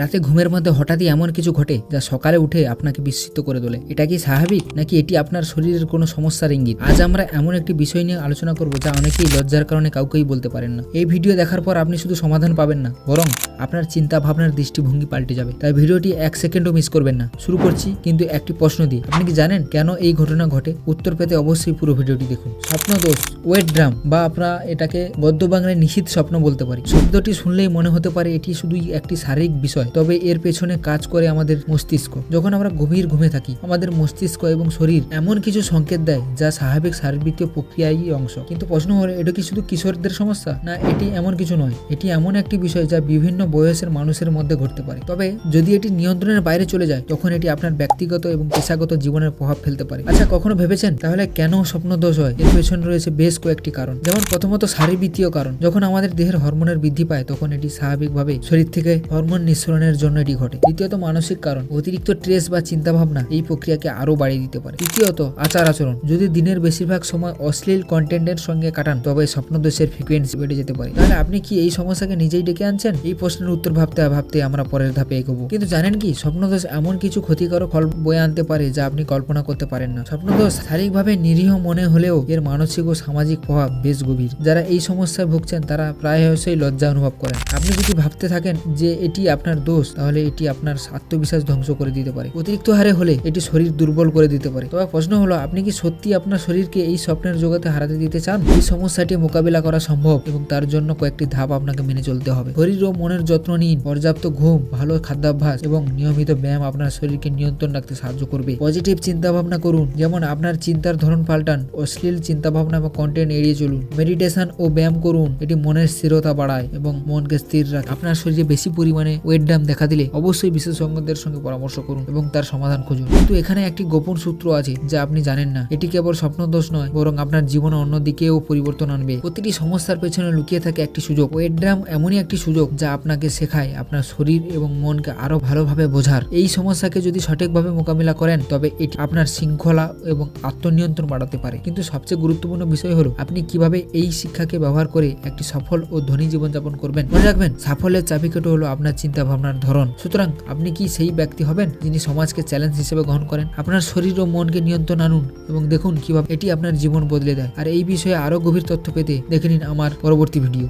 রাতে ঘুমের মধ্যে হঠাৎই এমন কিছু ঘটে যা সকালে উঠে আপনাকে বিস্মিত করে তোলে। এটা কি স্বাভাবিক নাকি এটি আপনার শরীরের কোনো সমস্যার ইঙ্গিত? আজ আমরা এমন একটি বিষয় নিয়ে আলোচনা করব যা অনেকেই লজ্জার কারণে কাউকেই বলতে পারেন না। এই ভিডিও দেখার পর আপনি শুধু সমাধান পাবেন না, বরং আপনার চিন্তা ভাবনার দৃষ্টিভঙ্গি পাল্টে যাবে। তাই ভিডিওটি এক সেকেন্ডও মিস করবেন না। শুরু করছি কিন্তু একটি প্রশ্ন দিয়ে। আপনি কি জানেন কেন এই ঘটনা ঘটে? উত্তর পেতে অবশ্যই পুরো ভিডিওটি দেখুন। স্বপ্ন দোষ, ওয়েট ড্রাম, বা আমরা এটাকে বদ্ধ বাংলায় নিষিদ্ধ স্বপ্ন বলতে পারি। শব্দটি শুনলেই মনে হতে পারে এটি শুধুই একটি শারীরিক বিষয়। তবে এর পেছনে কাজ করে আমাদের মস্তিষ্ক। যখন আমরা গভীর ঘুমে থাকি, আমাদের মস্তিষ্ক এবং শরীর এমন কিছু সংকেত দেয় যা স্বাভাবিক শারীরবৃত্তীয় প্রক্রিয়াই অংশ। কিন্তু প্রশ্ন হলো এটা কি শুধু কিশোরদের সমস্যা? না, এটি এমন কিছু নয়। এটি এমন একটি বিষয় যা বিভিন্ন বয়সের মানুষের মধ্যে ঘটতে পারে। তবে যদি এটি নিয়ন্ত্রণের বাইরে চলে যায়, তখন এটি আপনার ব্যক্তিগত এবং পেশাগত জীবনের প্রভাব ফেলতে পারে। আচ্ছা কখনো ভেবেছেন? তাহলে কেন স্বপ্ন দোষ হয়? এর পেছনে রয়েছে বেশ কয়েকটি কারণ। যেমন প্রথমত, শারীরবৃত্তীয় কারণ। যখন আমাদের দেহের হরমোনের বৃদ্ধি পায়, তখন এটি স্বাভাবিকভাবে শরীর থেকে হরমোন নিঃসরণের জন্য এটি ঘটে। দ্বিতীয়ত, মানসিক কারণ। অতিরিক্ত স্ট্রেস বা চিন্তা ভাবনা এই প্রক্রিয়াকে আরও বাড়িয়ে দিতে পারে। তৃতীয়ত, আচার আচরণ। যদি দিনের বেশিরভাগ সময় অশ্লীল কন্টেন্টের সঙ্গে কাটান, তবে স্বপ্নদোষের ফ্রিকোয়েন্সি বেড়ে যেতে পারে। তাহলে আপনি কি এই সমস্যাকে নিজেই ডেকে আনছেন? এই প্রশ্নের উত্তর ভাবতে ভাবতে আমরা পরের ধাপে এগোবো। কিন্তু জানেন কি, স্বপ্নদোষ এমন কিছু ক্ষতিকারক ফল বয়ে আনতে পারে যা আপনি কল্পনা করতে পারেন না। স্বপ্নদোষ শারীরিকভাবে নিরীহ মনে হলেও এর মানসিক ও সামাজিক প্রভাব বেশ গভীর। যারা এই সমস্যায় ভুগছেন, তারা প্রায়শই লজ্জা অনুভব করেন। আপনি যদি ভাবতে থাকেন যে এটি আপনার দোষ, তাহলে এটি আপনার আত্মবিশ্বাস ধ্বংস করে দিতে পারে। অতিরিক্ত হারে হলে এটি শরীর দুর্বল করে দিতে পারে। তবে প্রশ্ন হলো, আপনি কি সত্যি আপনার শরীরকে এই স্বপ্নের জগতে হারাতে দিতে চান? এই সমস্যাটি মোকাবিলা করা সম্ভব এবং তার জন্য কয়েকটি ধাপ আপনাকে মেনে চলতে হবে। শরীর ও মনের যত্ন নিন। পর্যাপ্ত ঘুম, ভালো খাদ্যাভ্যাস এবং নিয়মিত ব্যায়াম আপনার শরীরকে নিয়ন্ত্রণ রাখতে সাহায্য করবে। পজিটিভ চিন্তা ভাবনা করুন। যেমন আপনার চিন্তার ধরন পাল্টান, অশ্লীল চিন্তা ভাবনা বা কন্টেন্ট এড়িয়ে চলুন। মেডিটেশন ও ব্যায়াম করুন। এটি মনের স্থিরতা বাড়ায় এবং মনকে স্থির রাখে। আপনার শরীরে বেশি পরিমাণে ওয়েট ডাম দেখা দিলে অবশ্যই বিশেষজ্ঞদের সঙ্গে পরামর্শ করুন এবং তার সমাধান খুঁজুন। কিন্তু এখানে একটি গোপন সূত্র আছে যা আপনি জানেন না। এটি কেবল স্বপ্ন দোষ নয়, বরং আপনার জীবনে অন্যদিকেও পরিবর্তন আনবে। প্রতিটি সমস্যার পেছনে লুকিয়ে থাকে একটি সুযোগ। ওয়েট ড্রাম এমনই একটি সুযোগ যা আপনাকে শেখায় আপনার শরীর এবং মনকে আরও ভালোভাবে বোঝার। এই সমস্যাকে যদি সঠিকভাবে মোকাবিলা করেন, তবে এটি আপনার শৃঙ্খলা এবং আত্মনিয়ন্ত্রণ বাড়াতে পারে। কিন্তু সবচেয়ে গুরুত্বপূর্ণ বিষয় হলো, আপনি কীভাবে এই শিক্ষাকে ব্যবহার করে একটি সফল ও ধনী জীবনযাপন করবেন? মনে রাখবেন, সাফল্যের চাবিকাঠি হলো আপনার চিন্তা ভাবনার ধরন। সুতরাং আপনি কি সেই ব্যক্তি হবেন যিনি সমাজকে চ্যালেঞ্জ হিসেবে গ্রহণ করেন? আপনার শরীর ও মনকে নিয়ন্ত্রণ আনুন এবং দেখুন কীভাবে এটি আপনার জীবন বদলে দেয়। আর এই বিষয়ে আরও গভীর তথ্য পেতে দেখে নিন আমার পরবর্তী ভিডিও